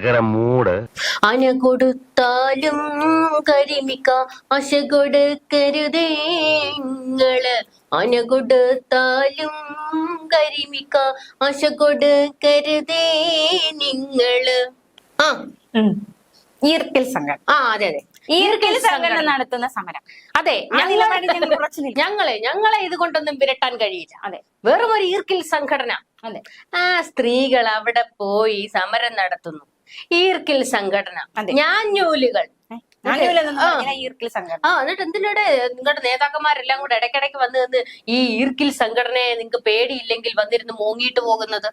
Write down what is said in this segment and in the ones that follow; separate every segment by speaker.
Speaker 1: കിടക്കര മൂട്.
Speaker 2: അന കൊടുത്താലും കരിമിക്ക അശ കൊടുക്കരുതേങ്ങൾ അന കൊടുത്താലും കരിമിക്ക അശ കൊടുക്കരുതേ നിങ്ങൾ. ആ.
Speaker 3: ഈർക്കൽ സംഘം
Speaker 2: ആ അതെ അതെ.
Speaker 3: ഈർക്കൽ സംഘടന നടത്തുന്ന സമരം.
Speaker 2: അതെ ഞങ്ങളെ ഞങ്ങളെ ഞങ്ങളെ ഇത് കൊണ്ടൊന്നും വിരട്ടാൻ കഴിയില്ല.
Speaker 3: അതെ.
Speaker 2: വെറും ഒരു ഈർക്കിൽ സംഘടന.
Speaker 3: അതെ.
Speaker 2: ആ സ്ത്രീകൾ അവിടെ പോയി സമരം നടത്തുന്നു. ഈർക്കിൽ സംഘടന.
Speaker 3: ഞാൻ
Speaker 2: ആ.
Speaker 3: സംഘടന.
Speaker 2: ആ എന്നിട്ട് എന്തിനോട് നിങ്ങളുടെ നേതാക്കന്മാരെല്ലാം കൂടെ ഇടയ്ക്കിടയ്ക്ക് വന്ന് നിന്ന് ഈ ഈർക്കിൽ സംഘടനയെ നിങ്ങൾക്ക് പേടിയില്ലെങ്കിൽ വന്നിരുന്ന് മോങ്ങിയിട്ട് പോകുന്നത്?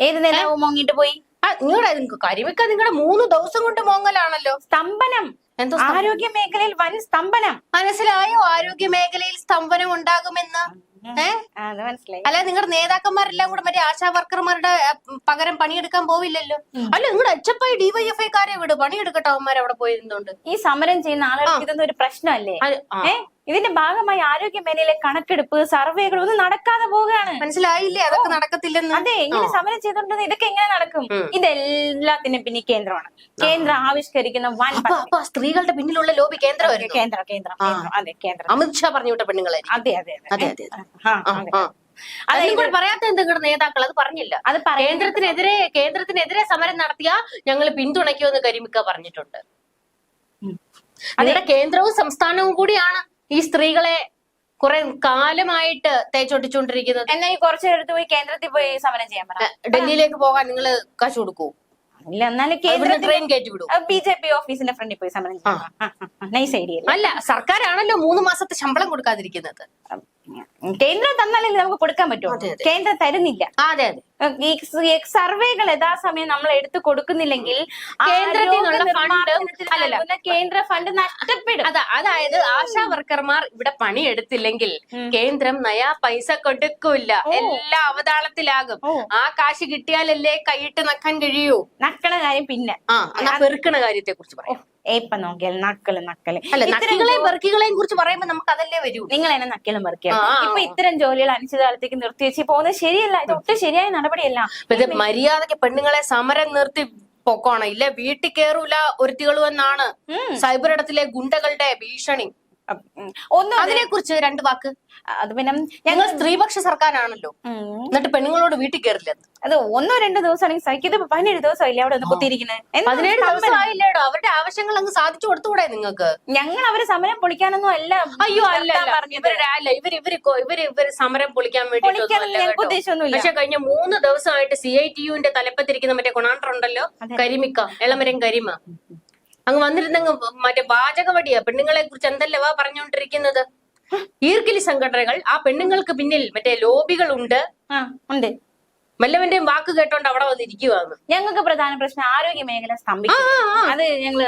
Speaker 3: ഏത് നേതാവ് മോങ്ങിട്ട് പോയി?
Speaker 2: ആ നിങ്ങളുടെ നിങ്ങൾക്ക് കരിമിക്ക നിങ്ങളുടെ മൂന്ന് ദിവസം കൊണ്ട് മോങ്ങലാണല്ലോ.
Speaker 3: സ്തംഭനം.
Speaker 2: എന്തോ
Speaker 3: ആരോഗ്യ മേഖലയിൽ വൻ സ്തംഭനം.
Speaker 2: മനസ്സിലായോ ആരോഗ്യ മേഖലയിൽ സ്തംഭനം ഉണ്ടാകുമെന്ന്? അല്ല നിങ്ങളുടെ നേതാക്കന്മാരെല്ലാം കൂടെ മറ്റേ ആശാ വർക്കർമാരുടെ പകരം പണിയെടുക്കാൻ പോവില്ലല്ലോ? അല്ല നിങ്ങളുടെ എച്ച് എഫ് ഐ ഡിവൈഎഫ് ഐക്കാരെ വിട്. പണിയെടുക്കട്ടെ അവന്മാർ അവിടെ പോയിരുന്നോണ്ട്.
Speaker 3: ഈ സമരം ചെയ്യുന്ന ആളുകൾക്ക് ഇതൊന്നും ഒരു പ്രശ്നമല്ലേ? ഇതിന്റെ ഭാഗമായി ആരോഗ്യ മേഖലയിലെ കണക്കെടുപ്പ് സർവേകൾ ഒന്നും നടക്കാതെ പോവുകയാണ്.
Speaker 2: മനസ്സിലായില്ലേ? അതൊക്കെ നടക്കത്തില്ലെന്ന്.
Speaker 3: അതെ ഇങ്ങനെ സമരം ചെയ്തോണ്ടെന്ന് ഇതൊക്കെ എങ്ങനെ നടക്കും. ഇതെല്ലാത്തിനും പിന്നെ കേന്ദ്രമാണ്. കേന്ദ്രം ആവിഷ്കരിക്കുന്ന വൻ
Speaker 2: സ്ത്രീകളുടെ പിന്നിലുള്ള ലോബി
Speaker 3: കേന്ദ്രം കേന്ദ്രം കേന്ദ്രം അതെ കേന്ദ്രം.
Speaker 2: അമിത്ഷാ പറഞ്ഞു വിട്ട പെണ്ണുങ്ങളെ
Speaker 3: അതെ അതെ
Speaker 2: അതെ. അതെ
Speaker 3: അതെ.
Speaker 2: കൂടെ പറയാത്ത എന്തെങ്കിലും നേതാക്കൾ അത് പറഞ്ഞില്ല.
Speaker 3: അത്
Speaker 2: കേന്ദ്രത്തിനെതിരെ കേന്ദ്രത്തിനെതിരെ സമരം നടത്തിയാ ഞങ്ങൾ പിന്തുണയ്ക്കുമെന്ന് കരിമിക്ക പറഞ്ഞിട്ടുണ്ട്. അതിന്റെ കേന്ദ്രവും സംസ്ഥാനവും കൂടിയാണ്. ഈ സ്ത്രീകളെ കുറെ കാലമായിട്ട് തേച്ചൊട്ടിച്ചുകൊണ്ടിരിക്കുന്നത്
Speaker 3: എന്നാ ഈ കുറച്ചു നേരത്ത് പോയി കേന്ദ്രത്തിൽ പോയി സമരം ചെയ്യാൻ പറ.
Speaker 2: ഡൽഹിയിലേക്ക് പോകാൻ നിങ്ങൾ കാശ് കൊടുക്കൂ?
Speaker 3: ഇല്ല എന്നാലും കേന്ദ്രത്തിൽ
Speaker 2: ട്രെയിൻ കയറ്റി വിടൂ.
Speaker 3: ബി ജെ പി ഓഫീസിന്റെ ഫ്രണ്ടിൽ പോയി സമരം ചെയ്യാം. നൈസ് ഐഡിയ
Speaker 2: അല്ല? സർക്കാരാണല്ലോ മൂന്ന് മാസത്തെ ശമ്പളം കൊടുക്കാതിരിക്കുന്നത്.
Speaker 3: കേന്ദ്രം തന്നാലല്ലേ നമുക്ക് കൊടുക്കാൻ പറ്റുമോ. കേന്ദ്രം തരുന്നില്ല.
Speaker 2: അതെ അതെ.
Speaker 3: സർവേകൾ യഥാസമയം നമ്മൾ എടുത്തു കൊടുക്കുന്നില്ലെങ്കിൽ കേന്ദ്ര ഫണ്ട് നഷ്ടപ്പെടും.
Speaker 2: അതാ അതായത് ആശാ വർക്കർമാർ ഇവിടെ പണിയെടുത്തില്ലെങ്കിൽ. കേന്ദ്രം നയാ പൈസ കൊടുക്കില്ല എല്ലാ അവതാളത്തിലാകും. ആ കാശ് കിട്ടിയാലല്ലേ കൈയിട്ട് നക്കാൻ കഴിയൂ.
Speaker 3: നക്കണ കാര്യം പിന്നെ.
Speaker 2: ആ പെറുക്കണ കാര്യത്തെ കുറിച്ച് പറയാം
Speaker 3: ഏപ്പ നോക്കിയാൽ നക്കൽ നക്കൽ
Speaker 2: അല്ല നക്കികളെയും പെറുക്കികളെയും കുറിച്ച് പറയുമ്പോൾ നമുക്ക് അതല്ലേ വരൂ
Speaker 3: നിങ്ങൾ എന്നെ നക്കലും
Speaker 2: ആ,
Speaker 3: ഇപ്പൊ ഇത്തരം ജോലികൾ അനിശ്ചിതകാലത്തേക്ക് നിർത്തിവെച്ച് പോകുന്നത് ശരിയല്ല. ഇത് ഒട്ടും ശരിയായ നടപടിയല്ല.
Speaker 2: ഇത് മര്യാദയ്ക്ക് പെണ്ണുങ്ങളെ സമരം നിർത്തി പൊക്കോണം. ഇല്ല? വീട്ടിൽ കേറൂല ഒരുത്തികളും എന്നാണ് ഇടത്തിലെ ഗുണ്ടകളുടെ ഭീഷണി.
Speaker 3: ഒന്നും അത്
Speaker 2: അതിനെ കുറിച്ച് രണ്ട് വാക്ക്.
Speaker 3: അത് പിന്നെ
Speaker 2: ഞങ്ങൾ സ്ത്രീപക്ഷ സർക്കാരാണല്ലോ. എന്നിട്ട് പെണ്ണുങ്ങളോട് വീട്ടിൽ കയറില്ല
Speaker 3: അത് ഒന്നോ രണ്ടോ ദിവസം ആണെങ്കിൽ സഹിക്കുന്നത് പതിനേഴ് ദിവസമില്ലേ അവിടെ ഒന്ന് കുത്തിയിരിക്കുന്നത് എന്താ
Speaker 2: പതിനേഴ് ദിവസം ആയില്ലേടോ അവരുടെ ആവശ്യങ്ങൾ അങ്ങ് സാധിച്ചു കൊടുത്തുകൂടെ നിങ്ങൾക്ക്?
Speaker 3: ഞങ്ങൾ അവരെ സമരം പൊളിക്കാനൊന്നും അല്ല.
Speaker 2: അയ്യോ അല്ല. ഇവർ ഇവർ ഇവർ ഇവർ സമരം പൊളിക്കാൻ
Speaker 3: വേണ്ടി
Speaker 2: പക്ഷെ കഴിഞ്ഞ മൂന്ന് ദിവസമായിട്ട് സി ഐ ടി യുവിന്റെ തലപ്പത്തിരിക്കുന്ന മറ്റേ കൊണാണ്ടർ ഉണ്ടല്ലോ. കരിമിക്ക എളമരം കരിമ. അങ്ങ് വന്നിരുന്നങ്ങ് മറ്റേ വാചകവടിയാ. പെണ്ണുങ്ങളെ കുറിച്ച് എന്തല്ലവാ പറഞ്ഞുകൊണ്ടിരിക്കുന്നത് ഈർക്കിലി സംഘടനകൾ ആ പെണ്ണുങ്ങൾക്ക് പിന്നിൽ മറ്റേ ലോബികൾ ഉണ്ട്.
Speaker 3: മല്ലവന്റെയും
Speaker 2: വല്ലവന്റെയും വാക്ക് കേട്ടോണ്ട് അവിടെ വന്നിരിക്കുവാന്ന്.
Speaker 3: ഞങ്ങൾക്ക് പ്രധാന പ്രശ്നം ആരോഗ്യ മേഖല സ്തംഭിക്കും അത് ഞങ്ങൾ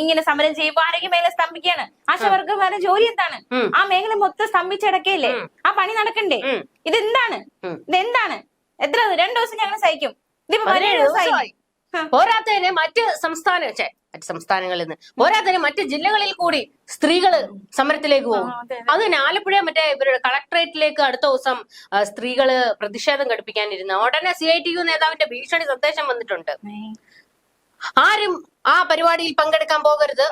Speaker 3: ഇങ്ങനെ സമരം ചെയ്യുമ്പോൾ ആരോഗ്യ മേഖല സ്തംഭിക്കുകയാണ്. ആശാവർക്കർമാരുടെ ജോലി എന്താണ്? ആ മേഖല മൊത്തം സ്തംഭിച്ചടക്കയില്ലേ? ആ പണി നടക്കണ്ടേ?
Speaker 2: ഇത്
Speaker 3: ഇതെന്താണ്?
Speaker 2: ഇത്
Speaker 3: ഇതെന്താണ്? എത്ര രണ്ടു ദിവസം ഞങ്ങൾ സഹിക്കും. ഇതിപ്പോ പതിനേഴ് ദിവസമായി.
Speaker 2: പോരാത്തതിന് മറ്റ് സംസ്ഥാന മറ്റ് സംസ്ഥാനങ്ങളിൽ നിന്ന്. പോരാത്തതിന് മറ്റ് ജില്ലകളിൽ കൂടി സ്ത്രീകൾ സമരത്തിലേക്ക് പോകും.
Speaker 3: അത്
Speaker 2: തന്നെ ആലപ്പുഴ മറ്റേ ഇവരുടെ കളക്ടറേറ്റിലേക്ക് അടുത്ത ദിവസം സ്ത്രീകൾ പ്രതിഷേധം ഘടിപ്പിക്കാനിരുന്നു. ഉടനെ സി ഐ ടി യു നേതാവിന്റെ ഭീഷണി സന്ദേശം വന്നിട്ടുണ്ട്. ആരും ആ പരിപാടിയിൽ പങ്കെടുക്കാൻ പോകരുത്.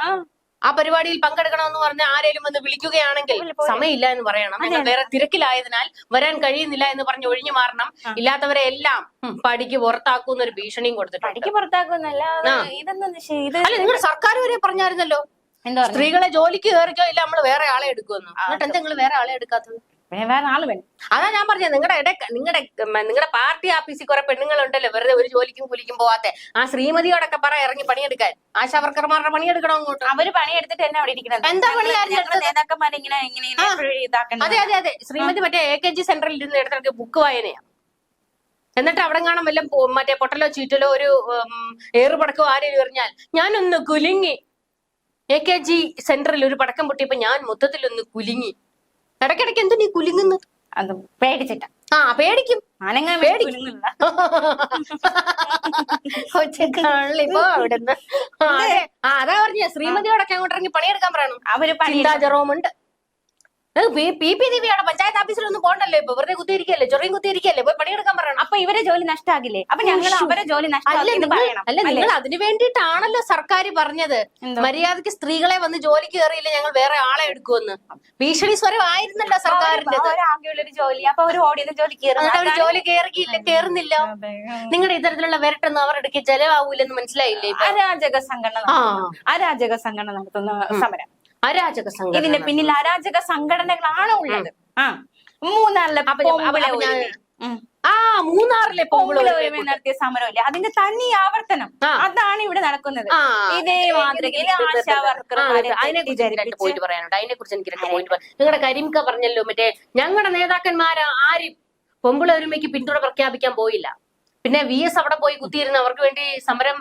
Speaker 3: ആ,
Speaker 2: പരിപാടിയിൽ പങ്കെടുക്കണമെന്ന് പറഞ്ഞ ആരെങ്കിലും വന്ന് വിളിക്കുകയാണെങ്കിൽ. സമയമില്ല എന്ന് പറയണം വേറെ തിരക്കിലായതിനാൽ വരാൻ കഴിയുന്നില്ല എന്ന് പറഞ്ഞ് ഒഴിഞ്ഞു മാറണം. ഇല്ലാത്തവരെ എല്ലാം പടിക്ക് പുറത്താക്കുന്ന ഒരു ഭീഷണിയും കൊടുത്തിട്ടുണ്ട്.
Speaker 3: പടിക്ക് പുറത്താക്കുന്നല്ല
Speaker 2: ആ.
Speaker 3: ഇതൊന്നും ശരി- ഇത്
Speaker 2: അല്ല നിങ്ങളുടെ സർക്കാർ വരെ പറഞ്ഞായിരുന്നല്ലോ.
Speaker 3: എന്താ
Speaker 2: സ്ത്രീകളെ ജോലിക്ക് കയറിക്കോ ഇല്ല നമ്മൾ വേറെ ആളെ എടുക്കുമെന്ന്. എന്നിട്ട് എന്താ നിങ്ങൾ വേറെ ആളെ എടുക്കാത്തത്?
Speaker 3: പിന്നെ വേറെ ആൾ വേണം.
Speaker 2: അതാ ഞാൻ പറഞ്ഞത് നിങ്ങളുടെ ഇട നിങ്ങളുടെ നിങ്ങളുടെ പാർട്ടി ആഫീസിൽ കുറെ പെണ്ണുങ്ങളുണ്ടല്ലോ വെറുതെ ഒരു ജോലിക്കും കൂലിക്കും പോവാത്തെ. ആ ശ്രീമതിയോടൊക്കെ പറ ഇറങ്ങി പണിയെടുക്കാൻ. ആശാ വർക്കർമാരുടെ പണിയെടുക്കണം അങ്ങോട്ട്?
Speaker 3: അവർ പണിയെടുത്തിട്ട് തന്നെ അവിടെ ഇരിക്കണം
Speaker 2: എന്താ
Speaker 3: നേതാക്കന്മാരെ ഇങ്ങനെ ഇങ്ങനെ
Speaker 2: അതെ അതെ അതെ. ശ്രീമതി മറ്റേ എ കെ ജി സെന്ററിൽ ഇരുന്ന് എടുത്തിടക്ക് ബുക്ക് വായനയാ. എന്നിട്ട് അവിടെ കാണാൻ വല്ല മറ്റേ പൊട്ടലോ ചീറ്റലോ ഒരു ഏറുപടക്കോ ആരെയും എറിഞ്ഞാൽ ഞാനൊന്ന് കുലുങ്ങി. എ കെ ജി സെന്ററിൽ ഒരു പടക്കം പൊട്ടിയപ്പോ ഞാൻ മൊത്തത്തിൽ ഒന്ന് കുലുങ്ങി. ഇടയ്ക്കിടയ്ക്ക് എന്തു നീ കുലുങ്ങുന്നത്
Speaker 3: അത് പേടിച്ചിട്ടാ.
Speaker 2: ആ പേടിക്കും.
Speaker 3: അനങ്ങാൻ
Speaker 2: പേടിക്കുന്നില്ല
Speaker 3: വേണ്ടി
Speaker 2: കൊച്ചക്കാളിപ്പോ അവിടുന്ന്. ആ, അതാ. പറഞ്ഞ. ശ്രീമതിയോടൊക്കെ അങ്ങോട്ട് ഇറങ്ങി പണിയെടുക്കാൻ പറയണം.
Speaker 3: അവർ പണി
Speaker 2: ജെറോമുണ്ട് പി പി ദേവിയാണ് പഞ്ചായത്ത് ഓഫീസിലൊന്നും പോകണ്ടല്ലോ ഇപ്പൊ. വെറുതെ കുത്തിയിരിക്കല്ലേ ചൊറിയും കുത്തിയിരിക്കല്ലേ പോയി പണിയെടുക്കാൻ പറയണം.
Speaker 3: അപ്പൊ ഇവരെ ജോലി നഷ്ടാകില്ലേ? അപ്പൊ ഞങ്ങൾ. അവരെ ജോലി
Speaker 2: അല്ല നിങ്ങൾ
Speaker 3: പറയണം.
Speaker 2: അല്ല നിങ്ങൾ അതിനു വേണ്ടിയിട്ടാണല്ലോ സർക്കാർ പറഞ്ഞത്? മര്യാദയ്ക്ക് സ്ത്രീകളെ വന്ന് ജോലിക്ക് കയറിയില്ല ഞങ്ങൾ വേറെ ആളെ എടുക്കുമെന്ന്. ഭീഷണി സ്വരം ആയിരുന്നല്ലോ സർക്കാരിന്റെ
Speaker 3: ഒരു ജോലി. അപ്പൊ അവർ ഓടിയത് ജോലി
Speaker 2: അവർ ജോലി കയറിയില്ല കേറുന്നില്ല നിങ്ങളുടെ ഇത്തരത്തിലുള്ള വരട്ടൊന്നും അവർ എടുക്കി ചെലവാകൂലെന്ന് മനസ്സിലായില്ലേ?
Speaker 3: അരാജക സംഘടന അരാജക സംഘടന നടത്തുന്ന സമരം.
Speaker 2: അരാജക സംഘടന
Speaker 3: ഇതിന്റെ പിന്നിൽ അരാജക സംഘടനകളാണ് ഉള്ളത്. ആ. മൂന്നാറിലെ.
Speaker 2: ആ മൂന്നാറിലെ
Speaker 3: നടത്തിയ സമരമില്ലേ. അതിന്റെ തനി ആവർത്തനം അതാണ് ഇവിടെ നടക്കുന്നത്. ഇതേ മാതൃകയിൽ
Speaker 2: അതിനെ കുറിച്ച് രണ്ട്
Speaker 3: തെറ്റിദ്ധരിപ്പിച്ച്
Speaker 2: പോയിന്റ് പറയാനുണ്ട്. അതിനെ കുറിച്ച് എനിക്ക് രണ്ട് പോയിന്റ് നിങ്ങളുടെ കരിമിക്ക പറഞ്ഞല്ലോ മറ്റേ ഞങ്ങളുടെ നേതാക്കന്മാർ ആരും പൊമ്പിള ഒരുമയ്ക്ക് പിന്തുണ പ്രഖ്യാപിക്കാൻ പോയില്ല. പിന്നെ വി എസ് അവിടെ പോയി കുത്തിയിരുന്ന് അവർക്ക് വേണ്ടി സമരം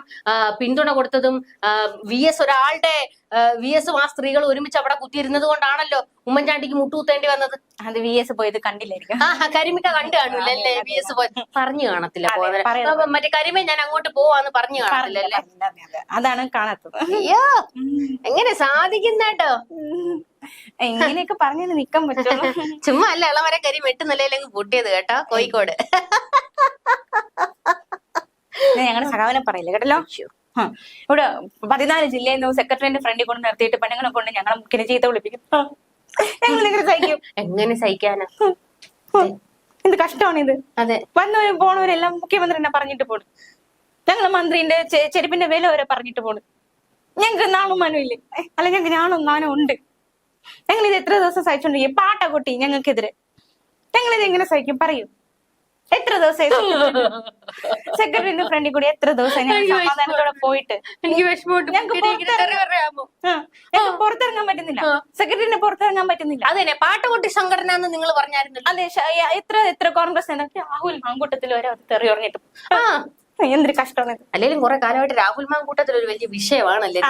Speaker 2: പിന്തുണ കൊടുത്തതും വി എസ് ഒരാളുടെ വി എസും ആ സ്ത്രീകൾ ഒരുമിച്ച് അവിടെ കുത്തിയിരുന്നത് കൊണ്ടാണല്ലോ ഉമ്മൻചാണ്ടിക്ക് മുട്ടുകുത്തേണ്ടി വന്നത്.
Speaker 3: അത് വി എസ് പോയത് കണ്ടില്ലായിരിക്കും.
Speaker 2: ആ കരിമിക്ക കണ്ടു കാണില്ലല്ലേ വി എസ് പോയി പറഞ്ഞു കാണത്തില്ല പോകാൻ. മറ്റേ കരിമ ഞാൻ അങ്ങോട്ട് പോവാന്ന് പറഞ്ഞു കാണത്തില്ല അല്ലേ?
Speaker 3: പറഞ്ഞില്ല, അതെ, അതെ. അതാണ് കാണാത്തത്.
Speaker 2: അയ്യോ എങ്ങനെ സാധിക്കുന്നേട്ടോ
Speaker 3: എങ്ങനെയൊക്കെ പറഞ്ഞു നിക്കാൻ പറ്റും
Speaker 2: ചുമ്മാ അല്ല ഇളവരെ കരി വെട്ട് നിലയിലെങ്കിൽ പൊട്ടിയത് കേട്ടോ കോഴിക്കോട്.
Speaker 3: ഞങ്ങളുടെ സഖാവിനെ പറയില്ല? കേട്ടല്ലോ. ഇവിടെ പതിനാല് ജില്ലയിൽ നിന്ന് സെക്രട്ടറിന്റെ ഫ്രണ്ടിൽ കൊണ്ട് നിർത്തിയിട്ട് പെണ്ണുങ്ങളെ കൊണ്ട് ഞങ്ങളെ മുക്കിനെ ചീത്ത വിളിപ്പിക്കും. ഇങ്ങനെ സഹിക്കും.
Speaker 2: എങ്ങനെ സഹിക്കാനാ.
Speaker 3: എന്ത് കഷ്ടമാണ് ഇത്?
Speaker 2: അതെ.
Speaker 3: വന്നവരും പോണവരെല്ലാം മുഖ്യമന്ത്രി എന്നെ പറഞ്ഞിട്ട് പോണു. ഞങ്ങളെ മന്ത്രിന്റെ ചെരുപ്പിന്റെ വില വരെ പറഞ്ഞിട്ട് പോണു. ഞങ്ങൾക്ക് നാണും മാനും ഇല്ലേ? ഏ, അല്ല ഞങ്ങൾക്ക് നാണും നാനും ഉണ്ട്. ഞങ്ങൾ ഇത് എത്ര ദിവസം സഹിച്ചോണ്ടിരിക്കും? പാട്ട കൊട്ടി ഞങ്ങൾക്കെതിരെ. ഞങ്ങളിത് എങ്ങനെ സഹിക്കും? പറയൂ. എത്ര ദിവസമായി സെക്രട്ടറിന്റെ ഫ്രണ്ടിൽ കൂടി എത്ര ദിവസമായി ഞങ്ങൾ സമാധാനത്തോടെ പോയിട്ട്.
Speaker 2: എനിക്ക് വിഷമമുണ്ട്?
Speaker 3: ഞങ്ങൾക്ക് പുറത്തിറങ്ങാൻ പറ്റുന്നില്ല. സെക്രട്ടറിനെ പുറത്തിറങ്ങാൻ പറ്റുന്നില്ല.
Speaker 2: അത് പാട്ടുകൊട്ടി സംഘടന എന്ന് നിങ്ങൾ പറഞ്ഞായിരുന്നല്ലോ.
Speaker 3: അതെ എത്ര എത്ര കോൺഗ്രസ് രാഹുൽ മാങ്കൂട്ടത്തിൽ വരെ അത് തെറി പറഞ്ഞിട്ട്. എന്തൊരു കഷ്ടമാണ്
Speaker 2: അല്ലെങ്കിലും കുറെ കാലമായിട്ട് രാഹുൽ മാങ്കൂട്ടത്തിൽ ഒരു വലിയ വിഷയമാണല്ലേ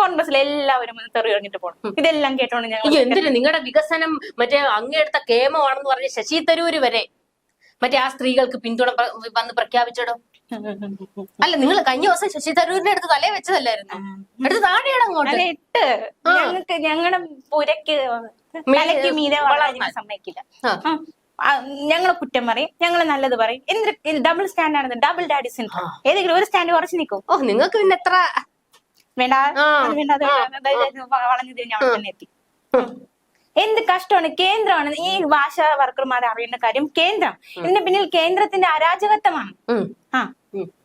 Speaker 3: കോൺഗ്രസിൽ എല്ലാവരും തെറി പറഞ്ഞിട്ട് പോകണം ഇതെല്ലാം കേട്ടോണ്ട് ഞങ്ങൾ
Speaker 2: എന്തിനു? നിങ്ങളുടെ വികസനം മറ്റേ അങ്ങെടുത്ത കേമമാണെന്ന് പറഞ്ഞ ശശി തരൂര് വരെ മറ്റേ ആ സ്ത്രീകൾക്ക് പിന്തുണ വന്ന് പ്രഖ്യാപിച്ചടോ? അല്ല നിങ്ങൾ കഴിഞ്ഞ ദിവസം ശശി തരൂരിന്റെ അടുത്ത് തലേ വെച്ചതല്ലായിരുന്നു? എടുത്ത് താഴെയാണ് അങ്ങോട്ട്?
Speaker 3: ഇട്ട്. ഞങ്ങൾക്ക് ഞങ്ങളുടെ പുരക്ക് വളരാൻ സമ്മതിക്കില്ല. ഞങ്ങളെ കുറ്റം പറയും. ഞങ്ങളെ നല്ലത് പറയും. എന്ത് ഡബിൾ സ്റ്റാൻഡ് ആണ് ഡബിൾ ഡാഡി സിൻഡ്രോം. ഏതെങ്കിലും ഒരു സ്റ്റാൻഡ് കുറച്ച് നിൽക്കും.
Speaker 2: ഓ നിങ്ങൾക്ക് പിന്നെ എത്ര?
Speaker 3: വേണ്ട. വളഞ്ഞു തിരിഞ്ഞ് അവിടെ തന്നെ എത്തി. എന്ത് കഷ്ടമാണ്? കേന്ദ്രമാണ്. ഈ ഭാഷ വർക്കർമാർ അറിയേണ്ട കാര്യം കേന്ദ്രം. ഇതിന്റെ പിന്നിൽ കേന്ദ്രത്തിന്റെ അരാജകത്വമാണ്. ആ.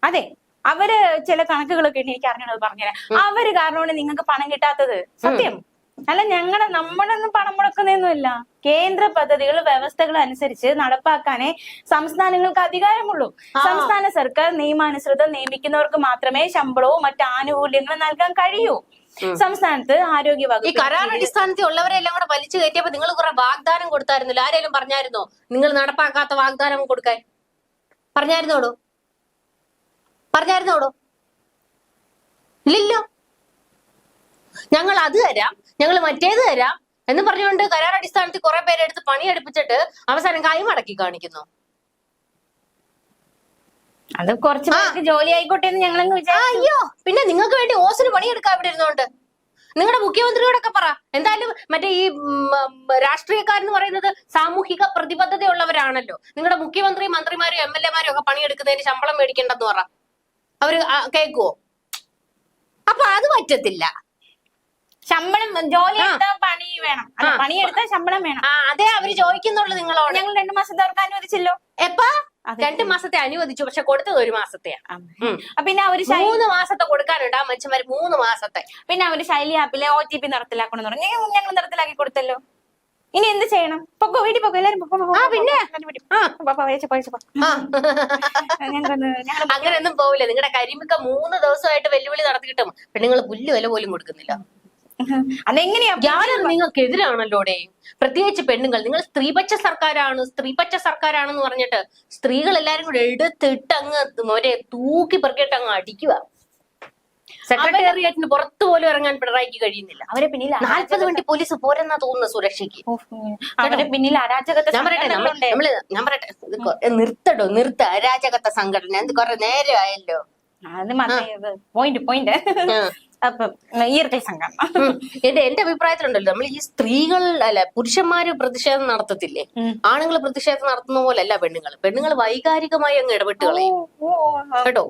Speaker 3: അതെ. അവർ ചില കണക്കുകളൊക്കെ എനിക്ക് അറിഞ്ഞത് പറഞ്ഞുതരാം അവർ കാരണമാണ് നിങ്ങൾക്ക് പണം കിട്ടാത്തത്. സത്യം. അല്ല ഞങ്ങളെ നമ്മളൊന്നും പണം മുടക്കുന്നൊന്നുമില്ല. കേന്ദ്ര പദ്ധതികൾ വ്യവസ്ഥകൾ അനുസരിച്ച് നടപ്പാക്കാനേ സംസ്ഥാനങ്ങൾക്ക് അധികാരമുള്ളൂ. സംസ്ഥാന സർക്കാർ നിയമാനുസൃതം നിയമിക്കുന്നവർക്ക് മാത്രമേ ശമ്പളവും മറ്റ് ആനുകൂല്യങ്ങളും നൽകാൻ കഴിയൂ. സംസ്ഥാനത്ത് ആരോഗ്യ വകുപ്പ് ഈ
Speaker 2: കരാർ അടിസ്ഥാനത്തിൽ ഉള്ളവരെ എല്ലാം കൂടെ വലിച്ചു കയറ്റിയപ്പോ നിങ്ങൾ കുറെ വാഗ്ദാനം കൊടുത്തായിരുന്നില്ല? ആരെങ്കിലും പറഞ്ഞായിരുന്നോ? നിങ്ങൾ നടപ്പാക്കാത്ത വാഗ്ദാനം കൊടുക്കാൻ? പറഞ്ഞായിരുന്നോടോ? പറഞ്ഞായിരുന്നോടോ? ഇല്ലല്ലോ. ഞങ്ങൾ അത് തരാം. ഞങ്ങൾ മറ്റേത് തരാം എന്ന് പറഞ്ഞുകൊണ്ട് കരാർ അടിസ്ഥാനത്തിൽ കുറെ പേരെടുത്ത് പണിയെടുപ്പിച്ചിട്ട് അവസാനം കൈമടക്കി കാണിക്കുന്നു.
Speaker 3: അത് കുറച്ച് പേർക്ക് ജോലി ആയിക്കോട്ടെ എന്ന് ഞങ്ങളങ്ങ് വിചാരിച്ചു.
Speaker 2: അയ്യോ പിന്നെ നിങ്ങൾക്ക് വേണ്ടി ഓസിന് പണിയെടുക്കാൻ ഇവിടെ ഇരുന്നോണ്ട്. നിങ്ങളുടെ മുഖ്യമന്ത്രിയോടൊക്കെ പറ. എന്തായാലും മറ്റേ ഈ രാഷ്ട്രീയക്കാരെന്ന് പറയുന്നത് സാമൂഹിക പ്രതിബദ്ധതയുള്ളവരാണല്ലോ. നിങ്ങളുടെ മുഖ്യമന്ത്രി മന്ത്രിമാരും എം എൽ എമാരും ഒക്കെ പണിയെടുക്കുന്നതിന് ശമ്പളം മേടിക്കണ്ടെന്ന് പറ. അവർ കേക്കുവോ? അപ്പൊ അത് പറ്റത്തില്ല.
Speaker 3: ശമ്പളം ജോലി എടുത്താൽ പണി വേണം. അല്ല, പണി എടുത്താൽ ശമ്പളം വേണം.
Speaker 2: ആ അതേ അവർ ചോദിക്കുന്നുള്ളു നിങ്ങളോട്.
Speaker 3: ഞങ്ങൾ രണ്ടു മാസം അവർക്ക് അനുവദിച്ചല്ലോ.
Speaker 2: എപ്പാ?
Speaker 3: അതെ.
Speaker 2: രണ്ടു മാസത്തെ അനുവദിച്ചു പക്ഷെ കൊടുത്തത് ഒരു മാസത്തെയാണ് ഉം.
Speaker 3: അപ്പൊ പിന്നെ അവർ ശൈ-
Speaker 2: മൂന്ന് മാസത്തെ കൊടുക്കാനുണ്ട് ആ മനുഷ്യന്മാര് മൂന്ന് മാസത്തെ.
Speaker 3: പിന്നെ അവർ ശൈലി ആപ്പിലെ ഒ ടി പി നടത്തിലാക്കണം പറഞ്ഞു. ഞങ്ങൾ നടത്തിലാക്കി കൊടുത്തല്ലോ. ഇനി എന്ത് ചെയ്യണം? പൊക്കോ വീട്ടിൽ പൊക്കോ എല്ലാരും പൊക്കോ, പൊക്കോ,
Speaker 2: ആ,
Speaker 3: പൊക്കോ,
Speaker 2: പിന്നെ?
Speaker 3: എല്ലാരും വീട്ടിൽ പോ. പോ, പോ, വേഗം പോ, വേഗം
Speaker 2: ആ.
Speaker 3: ഞങ്ങളൊന്ന് ഞങ്ങൾ
Speaker 2: അങ്ങനെയൊന്നും പോവില്ല. നിങ്ങളുടെ കരിമിക്ക മൂന്ന് ദിവസമായിട്ട് വെല്ലുവിളി നടത്തിയിട്ടും പെണ്ണുങ്ങൾ പുല്ല് വില പോലും കൊടുക്കുന്നില്ല.
Speaker 3: അതെങ്ങനെയാ?
Speaker 2: ഞാനും നിങ്ങൾക്ക് എതിരാണല്ലോടെ പ്രത്യേകിച്ച് പെണ്ണുങ്ങൾ. നിങ്ങൾ സ്ത്രീപക്ഷ സർക്കാരാണ്. സ്ത്രീപക്ഷ സർക്കാരാണെന്ന് പറഞ്ഞിട്ട് സ്ത്രീകൾ എല്ലാരും കൂടെ എടുത്തിട്ട് അങ്ങ് ഒരേ തൂക്കി പെറുക്കിട്ട് അങ്ങ് അടിക്കുക. സെക്രട്ടേറിയറ്റിന് പുറത്തു പോലും ഇറങ്ങാൻ പിണറായിക്ക് കഴിയുന്നില്ല.
Speaker 3: അവരെ പിന്നിൽ
Speaker 2: നാൽപ്പത് മിനിറ്റ് പോലീസ് പോരെന്നാ തോന്നുന്നു സുരക്ഷയ്ക്ക്.
Speaker 3: അവരെ പിന്നിൽ അരാജകത്തെ
Speaker 2: നമ്മൾ ഞാൻ പറയട്ടെ. നിർത്തടോ നിർത്ത. അരാജകത്വ സംഘടന. എന്ത് കൊറേ നേരമായല്ലോ.
Speaker 3: അത് പോയിന്റ് പോയിന്റ് ഈർക്കൽ സംഘടന.
Speaker 2: എന്റെ എന്റെ അഭിപ്രായത്തിലുണ്ടല്ലോ നമ്മൾ ഈ സ്ത്രീകൾ അല്ല പുരുഷന്മാര് പ്രതിഷേധം നടത്തത്തില്ലേ. ആണുങ്ങൾ പ്രതിഷേധം നടത്തുന്ന അല്ല പെണ്ണുങ്ങൾ പെണ്ണുങ്ങൾ വൈകാരികമായി അങ്ങ് ഇടപെട്ട് കളയും. കേട്ടോ?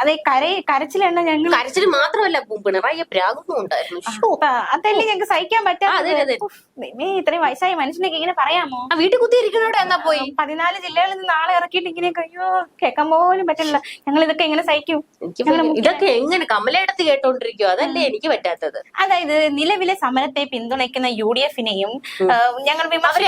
Speaker 3: അതെ കര കരച്ചിലെണ്ണ ഞങ്ങൾ
Speaker 2: കരച്ചിൽ മാത്രമല്ല പിണറായി പ്രാഗൊന്നും ഉണ്ടായിരുന്നു.
Speaker 3: അതല്ലേ ഞങ്ങൾക്ക് സഹിക്കാൻ പറ്റാതെ. ഇത്രയും വയസ്സായ മനുഷ്യനൊക്കെ ഇങ്ങനെ പറയാമോ?
Speaker 2: വീട്ടിൽ കുത്തിയിരിക്കണോടെ എന്നാ പോയി?
Speaker 3: പതിനാല് ജില്ലകളിൽ നിന്ന് നാളെ ഇറക്കിയിട്ട് ഇങ്ങനെ അയ്യോ കേൾക്കാൻ പോലും പറ്റില്ല ഞങ്ങൾ ഇതൊക്കെ എങ്ങനെ സഹിക്കും?
Speaker 2: ഇതൊക്കെ എങ്ങനെ കമലയിടത്ത് കേട്ടോണ്ടിരിക്കോ അതല്ലേ എനിക്ക് പറ്റാത്തത്.
Speaker 3: അതായത് നിലവിലെ സമരത്തെ പിന്തുണയ്ക്കുന്ന യു ഡി എഫിനെയും ഞങ്ങൾ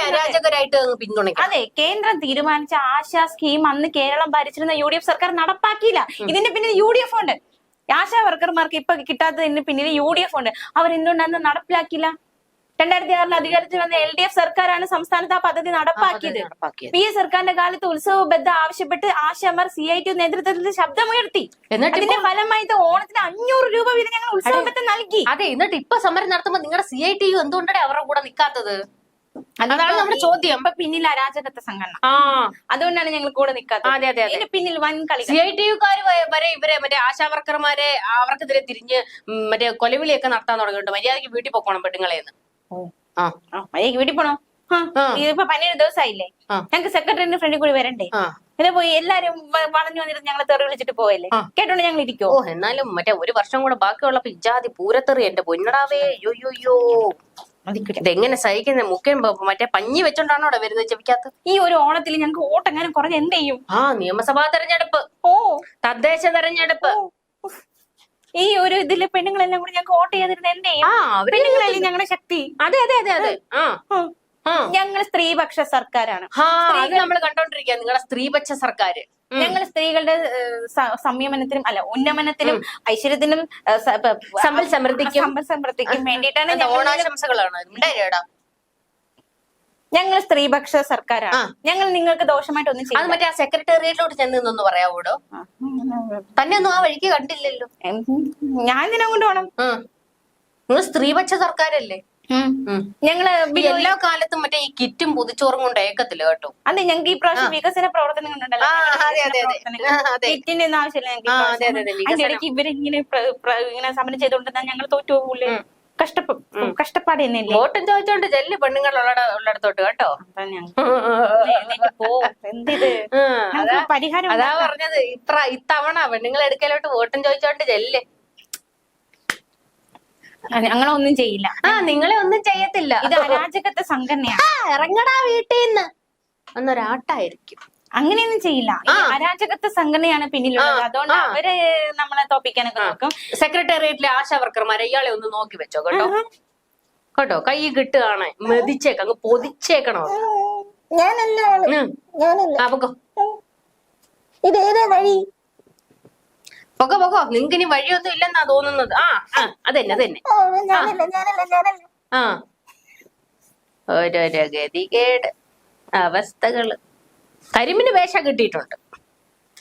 Speaker 2: അരാജകരായിട്ട് പിന്തുണയ്ക്കും
Speaker 3: അതെ കേന്ദ്രം തീരുമാനിച്ച ആശാ സ്കീം അന്ന് കേരളം ഭരിച്ചിരുന്ന യു ഡി എഫ് സർക്കാർ നടപ്പാക്കിയില്ല. ഇതിന്റെ പിന്നിൽ യു ഡി എഫ് ഉണ്ട്. ആശാ വർക്കർമാർക്ക് ഇപ്പൊ കിട്ടാത്തതിന് പിന്നിൽ യു ഡി എഫ് ഉണ്ട്. അവരെന്തുകൊണ്ട് അന്ന് നടപ്പിലാക്കിയില്ല? രണ്ടായിരത്തി ആറിൽ അധികാരത്തിൽ വന്ന എൽ ഡി എഫ് സർക്കാരാണ് സംസ്ഥാനത്ത് ആ പദ്ധതി നടപ്പാക്കിയത്. പി എ സർക്കാരിന്റെ കാലത്ത് ഉത്സവ ഉത്സവബദ്ധ ആവശ്യപ്പെട്ട് ആശാമാർ സി ഐ ടി നേതൃത്വത്തിൽ ശബ്ദമുയർത്തി.
Speaker 2: എന്നിട്ട്
Speaker 3: അതിന്റെ ഫലമായി ഓണത്തിന് അഞ്ഞൂറ് രൂപ വീതം ഞങ്ങൾ ഉത്സവബദ്ധം നൽകി.
Speaker 2: അതെ എന്നിട്ട് ഇപ്പൊ സമരം നടത്തുമ്പോ നിങ്ങളുടെ സി ഐ ടി യു എന്തുകൊണ്ടാണ് അവരുടെ കൂടെ നിക്കാത്തത്? അതാണ് നമ്മുടെ ചോദ്യം.
Speaker 3: അപ്പൊ പിന്നിൽ അരാജകത്വ സംഘടന.
Speaker 2: ആ.
Speaker 3: അതുകൊണ്ടാണ് ഞങ്ങൾ കൂടെ നിൽക്കാത്തത് പിന്നിൽ വൻ കളി
Speaker 2: സി ഐ ടി യുക്കാർ വരെ ഇവരെ മറ്റേ ആശാ വർക്കർമാരെ അവർക്കെതിരെ തിരിഞ്ഞ് മറ്റേ കൊലവിളിയൊക്കെ നടത്താൻ തുടങ്ങിയിട്ടുണ്ട്. മര്യാദയ്ക്ക് വീട്ടിൽ പൊക്കോണം പെണ്ണുങ്ങളെന്ന് ആ.
Speaker 3: മര്യാദയ്ക്ക് വീട്ടിൽ പോണോ. ഇതിപ്പോ പതിനേഴ് ദിവസമായില്ലേ. ഞങ്ങൾക്ക് സെക്രട്ടറിന്റെ ഫ്രണ്ടിൽ കൂടി വരണ്ടേ?
Speaker 2: ആ.
Speaker 3: പോയി എല്ലാരും വളഞ്ഞു വന്നിട്ട് ഞങ്ങളെ തെറി വിളിച്ചിട്ട് പോവല്ലേ? കേട്ടോണ്ട് ഞങ്ങൾ ഇരിക്കോ
Speaker 2: എന്നാലും മറ്റേ ഒരു വർഷം കൂടെ ബാക്കിയുള്ളപ്പോ ഇജാതി പൂരത്തെറി എന്റെ പൊന്നടാവേ. അയ്യോയ്യോ ഇതെങ്ങനെ സഹിക്കുന്ന? മുഖ്യം മറ്റേ പഞ്ഞി വെച്ചോണ്ടാണോ അവിടെ വരുന്നത് ചെവിക്കകത്ത്?
Speaker 3: ഈ ഒരു ഓണത്തിൽ ഞങ്ങൾക്ക് ഓട്ടെങ്ങാനും കുറഞ്ഞ എന്ത് ചെയ്യും?
Speaker 2: ആ നിയമസഭാ തെരഞ്ഞെടുപ്പ്.
Speaker 3: ഓ.
Speaker 2: തദ്ദേശ തെരഞ്ഞെടുപ്പ്.
Speaker 3: ഈ ഒരു ഇതിൽ പെണ്ണുങ്ങളെല്ലാം കൂടി ഞങ്ങൾക്ക് വോട്ട് ചെയ്തിരുന്ന എന്ത് ചെയ്യും? പെണ്ണുങ്ങളല്ലേ ഞങ്ങളുടെ ശക്തി?
Speaker 2: അതെ അതെ അതെ അതെ. ആ.
Speaker 3: ഞങ്ങൾ സ്ത്രീപക്ഷ സർക്കാരാണ്.
Speaker 2: അത് നമ്മൾ കണ്ടോണ്ടിരിക്കുക നിങ്ങളുടെ സ്ത്രീപക്ഷ സർക്കാർ.
Speaker 3: ഞങ്ങൾ സ്ത്രീകളുടെ സംയമനത്തിനും അല്ല ഉന്നമനത്തിനും ഐശ്വര്യത്തിനും
Speaker 2: സമ്പൽ സമൃദ്ധിക്കും.
Speaker 3: സമ്പൽ സമൃദ്ധിക്കും വേണ്ടിയിട്ടാണ് ഞങ്ങൾ
Speaker 2: ഓണാശംസകളാണ്.
Speaker 3: ഞങ്ങൾ സ്ത്രീപക്ഷ സർക്കാരാണ്. ഞങ്ങൾ നിങ്ങൾക്ക് ദോഷമായിട്ട്
Speaker 2: ഒന്നും
Speaker 3: ചെയ്യില്ല.
Speaker 2: മറ്റേ ആ സെക്രട്ടേറിയറ്റിലോട്ട് ചെന്ന് നിന്നൊന്ന് പറയാവൂടോ? തന്നെ ഒന്നും ആ വഴിക്ക് കണ്ടില്ലല്ലോ.
Speaker 3: ഞാൻ ഇതിനെ കൊണ്ട് പോണം.
Speaker 2: നിങ്ങൾ സ്ത്രീപക്ഷ സർക്കാരല്ലേ.
Speaker 3: ഞങ്ങൾ
Speaker 2: എല്ലാ കാലത്തും മറ്റേ ഈ കിറ്റും പൊതിച്ചോറും കൊണ്ട് ഏക്കത്തില്ല കേട്ടോ?
Speaker 3: അതെ ഞങ്ങൾക്ക് ഈ പ്രാവശ്യം വികസന. പ്രവർത്തനങ്ങൾ. കിറ്റിന്റെ ഒന്നും ആവശ്യമില്ല. ഇടയ്ക്ക് ഇവരിങ്ങനെ ഇങ്ങനെ സമരം ചെയ്തുകൊണ്ടിരുന്നാൽ ഞങ്ങൾ തോറ്റു പോകൂലേ? കഷ്ടപ്പ കഷ്ടപ്പാട് തന്നെയല്ലേ
Speaker 2: വോട്ടും ചോദിച്ചോണ്ട് ചെല്ല് പെണ്ണുങ്ങൾ ഉള്ളട ഉള്ളിടത്തോട്ട് കേട്ടോ.
Speaker 3: പരിഹാരം
Speaker 2: അതാ. പറഞ്ഞത്. ഇത്ര ഇത്തവണ പെണ്ണുങ്ങൾ എടുക്കലോട്ട് വോട്ടും ചോദിച്ചോണ്ട് ചെല്ല്.
Speaker 3: ഞങ്ങളൊന്നും ചെയ്യില്ല.
Speaker 2: ആ നിങ്ങളെ ഒന്നും ചെയ്യത്തില്ല.
Speaker 3: ഇത് അരാജകത്തെ സംഘടനയാണ്
Speaker 2: ഇറങ്ങടാ വീട്ടിൽ നിന്ന് എന്നൊരാട്ടായിരിക്കും
Speaker 3: അങ്ങനെയൊന്നും ചെയ്യില്ല. അരാജകത്വ സംഘടനയാണ് പിന്നിലുള്ളത്. അതുകൊണ്ട്. അവർ നമ്മളെ തോപ്പിക്കാനൊക്കെ നോക്കും.
Speaker 2: സെക്രട്ടേറിയറ്റിലെ ആശാ വർക്കർമാരെ ഇയാളെ ഒന്ന് നോക്കി വെച്ചോ കേട്ടോ? കേട്ടോ? കൈ കിട്ടുകയാണ്. മെതിച്ചേക്ക് അങ്ങ് പൊതിച്ചേക്കണോ?
Speaker 1: ഞാനല്ല
Speaker 2: പൊക്കോ.
Speaker 1: ഇതേതാ വഴി?
Speaker 2: പൊക്കോ പൊക്കോ നിങ്ങക്ക് ഇനി വഴിയൊന്നും ഇല്ലെന്നാ തോന്നുന്നത്. ആ ആ അതന്നെ അതന്നെ.
Speaker 1: ഓ ഞാനല്ല ഞാനല്ല ഞാനല്ല.
Speaker 2: ആ. ഓരോരോ ഗതികേട് അവസ്ഥകൾ കരിമിന് വേഷം കിട്ടിയിട്ടുണ്ട്.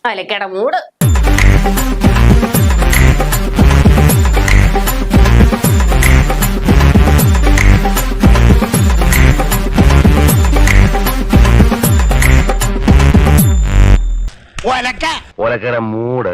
Speaker 2: അലക്കട മൂട്.
Speaker 4: ഒലക്കര മൂട്.